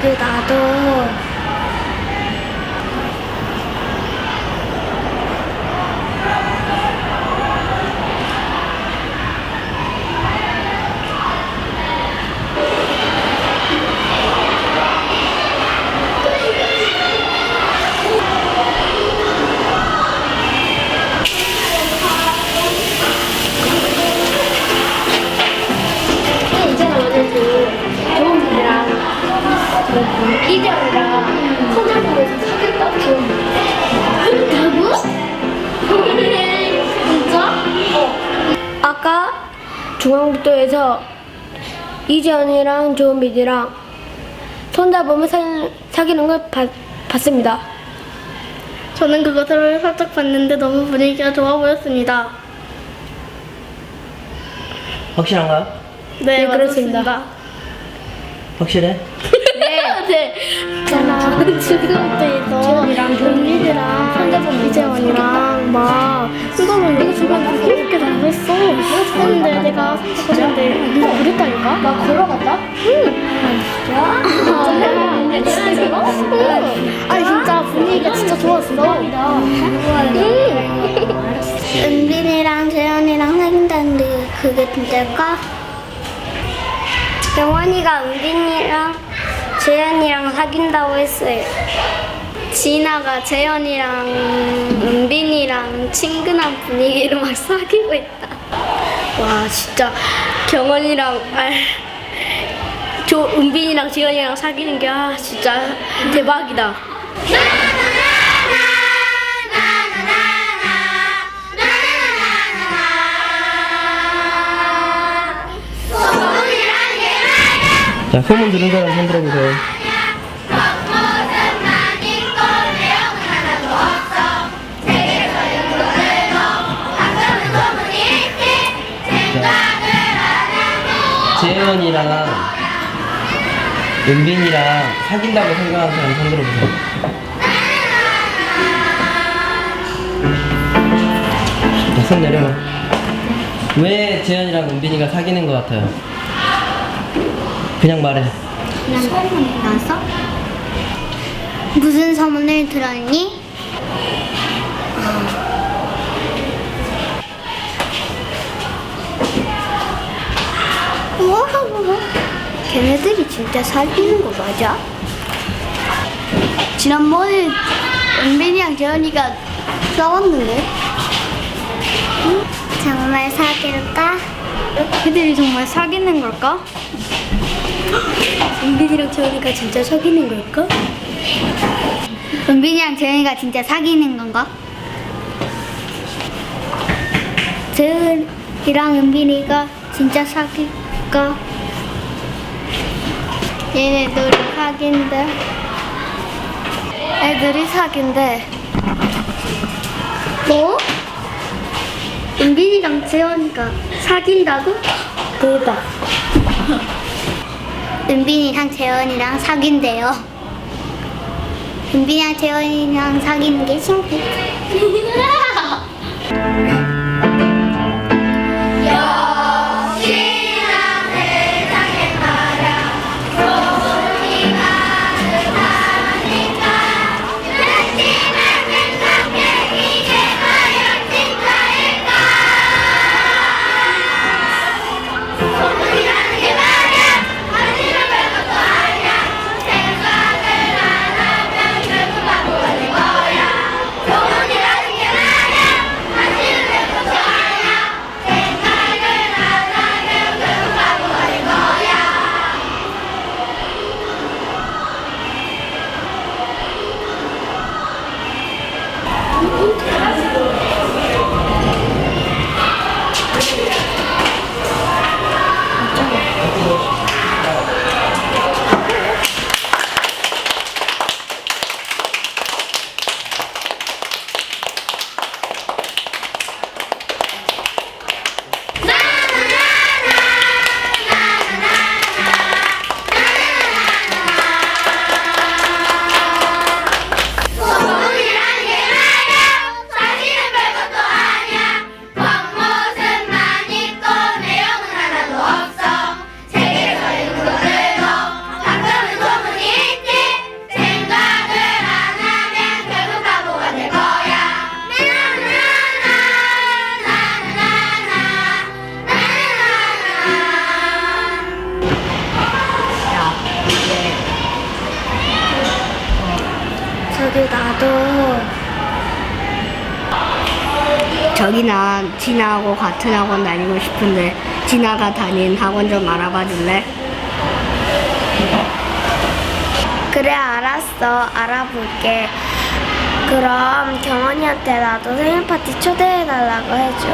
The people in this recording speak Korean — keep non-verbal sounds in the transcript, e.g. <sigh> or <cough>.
저기 나도 중앙북도에서 이재현이랑 조은빈이랑 손잡으면 사, 사귀는 걸 봤, 봤습니다. 저는 그것을 살짝 봤는데 너무 분위기가 좋아 보였습니다. 확실한가요? 네, 네, 그렇습니다. 확실해? 네. 네. 있잖아. 지금부터 은빈이랑 손잡은 이재원이랑 막 손잡은 이거 주변에 이렇게 있어. 근데 내가 생각했는데 이거 그랬다니까? 나 걸어갔다? 아, 진짜? 응. 아니 진짜 분위기가 진짜 좋았어. 은빈이랑 재현이랑 사귄다는데 그게 진짜일까? 영원이가 은빈이랑 재현이랑 사귄다고 했어요. 진아가 재현이랑 은빈이랑 친근한 분위기로 막 사귀고 있다. 와 진짜 경원이랑 아, 저 은빈이랑 재현이랑 사귀는 게 아, 진짜 대박이다. 자, 소문 들은 사람 손 들어 보세요. 자, 재현이랑 은빈이랑 사귄다고 생각하는 사람 손 들어 보세요. 자, 손 내려봐. 왜 재현이랑 은빈이가 사귀는 것 같아요? 그냥 말해. 그냥 소문이 나서? 무슨 소문을 들었니? 뭐? 걔네들이 진짜 사귀는 거 맞아? 지난번에 은빈이랑 재현이가 싸웠는데? 정말 사귈까? 그들이 정말 사귀는 걸까? 은빈이랑 재현이가 진짜 사귀는 걸까? 은빈이랑 재현이가 진짜 사귀는 건가? 재현이랑 은빈이가 진짜 사귈까? 얘네들이 사귄대. 애들이 사귄대. 뭐? 은빈이랑 재현이가 사귄다고? 대박. <laughs> 은빈이랑 재현이랑 사귄대요. 은빈이랑 재현이랑 사귀는 게 신기해. <laughs> 나도 저기 난 진아하고 같은 학원 다니고 싶은데 진아가 다닌 학원 좀 알아봐 줄래? 그래 알았어. 알아볼게. 그럼 경원이한테 나도 생일 파티 초대해달라고 해줘